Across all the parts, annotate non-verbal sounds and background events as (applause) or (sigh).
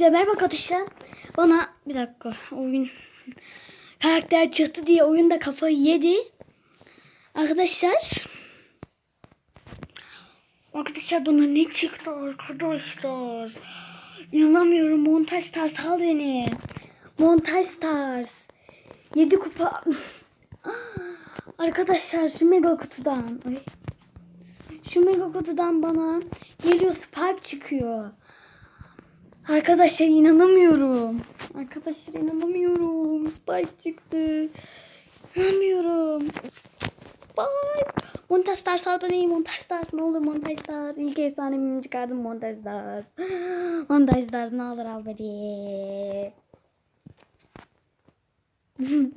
Hepinize merhaba arkadaşlar. Bana bir dakika oyun karakter çıktı diye oyunda kafayı yedi. Arkadaşlar. Arkadaşlar bana ne çıktı arkadaşlar? İnanamıyorum. Montaj Stars al beni. Montaj Stars. 7 kupa. (gasps) arkadaşlar şu mega kutudan. Ay. Şu mega kutudan bana geliyor Spike çıkıyor. Arkadaşlar inanamıyorum. Arkadaşlar inanamıyorum. Spike çıktı. İnanamıyorum. Spike. Montaj Stars al beni. Montaj Stars ne olur Montaj Stars. İlk efsanemimi çıkardım Montaj Stars. (gasps) Montaj Stars ne olur al beni. (laughs)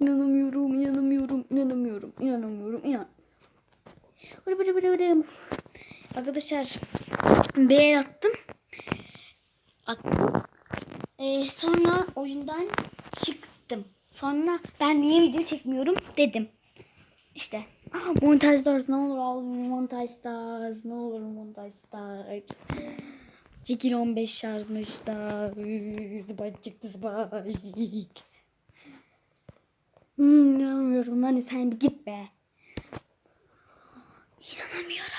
inanamıyorum, inanamıyorum, inanamıyorum, inanamıyorum, inan. Arkadaşlar el attım. Attım. Ee, sonra oyundan çıktım. Sonra ben niye video çekmiyorum dedim. İşte montajlar ne olur al montajlar ne olur montajlar. Çekil 15 yazmış da zıbak çıktı zıbak. Hmm, inanmıyorum lan sen bir git be. İnanamıyorum.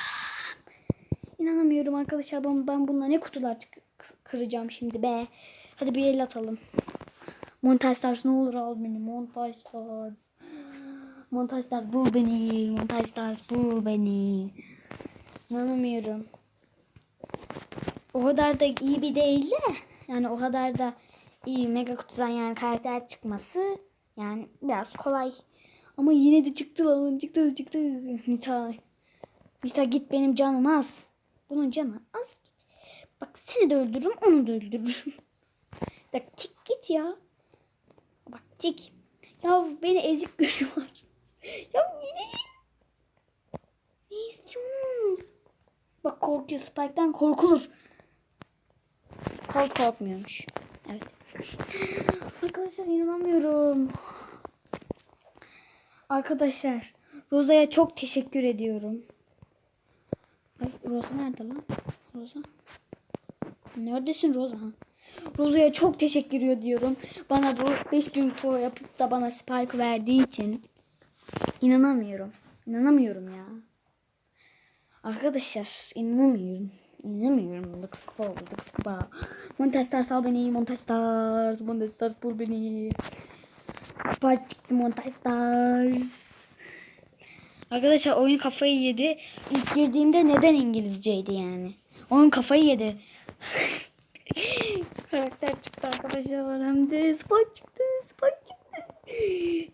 İnanamıyorum arkadaşlar ben, ben bununla ne kutular çık- kıracağım şimdi be. Hadi bir el atalım. Montaj Stars ne olur al beni. Montaj Stars. Montaj Stars bul beni. Montaj Stars bul beni. İnanamıyorum. O kadar da iyi bir değil de. Yani o kadar da iyi mega kutudan yani karakter çıkması yani biraz kolay. Ama yine de çıktı lan çıktı çıktı. Nita. Nita git benim canım az. Bunun canı az. Bak seni de öldürürüm onu da öldürürüm. (laughs) Bak tik git ya. Bak tik. Ya beni ezik görüyorlar. (laughs) ya gidin. Ne istiyorsunuz? Bak korkuyor Spike'den korkulur. Colt korkmuyormuş. Evet. (gasps) Arkadaşlar inanamıyorum. Arkadaşlar Roza'ya çok teşekkür ediyorum. Ay Roza nerede lan? Roza. Neredesin Roza? Roza'ya çok teşekkür ediyorum. Bana bu 5000 kupa yapıp da bana spike verdiği için. İnanamıyorum. İnanamıyorum ya. Arkadaşlar inanamıyorum. İnanamıyorum. Dıkız kupa oldu. Dıkız kupa. Montaj Stars al beni. Montaj Stars. Montaj Stars bul beni. Spike çıktı Montaj Stars. Arkadaşlar oyun kafayı yedi. İlk girdiğimde neden İngilizceydi yani? Oyun kafayı yedi. Karakter çıktı arkadaşlar. Hem de Spike çıktı. Spike çıktı.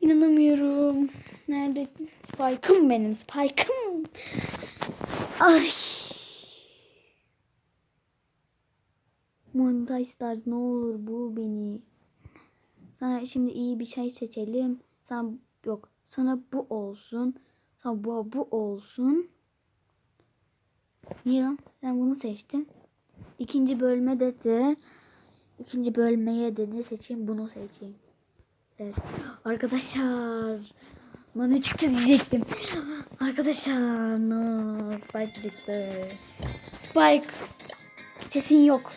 İnanamıyorum. Nerede? Spike'ım benim. Spike'ım. Ay. Montaj Stars ne olur bul beni. Sana şimdi iyi bir şey seçelim. Sana yok. Sana bu olsun. Sana bu, bu olsun. Niye lan? Sen bunu seçtin. İkinci bölme dedi. İkinci bölmeye de ne seçeyim? Bunu seçeyim. Evet. Arkadaşlar. Ne çıktı diyecektim. Arkadaşlar. No, Spike çıktı. Spike. Sesin yok.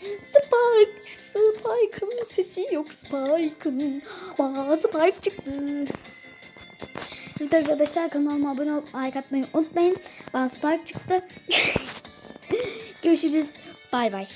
Spike. Spike'ın sesi yok Spike'ın. Aa, Spike çıktı. Evet arkadaşlar kanalıma abone olup like atmayı unutmayın. Bana Spike çıktı. (laughs) Görüşürüz. Bay bay.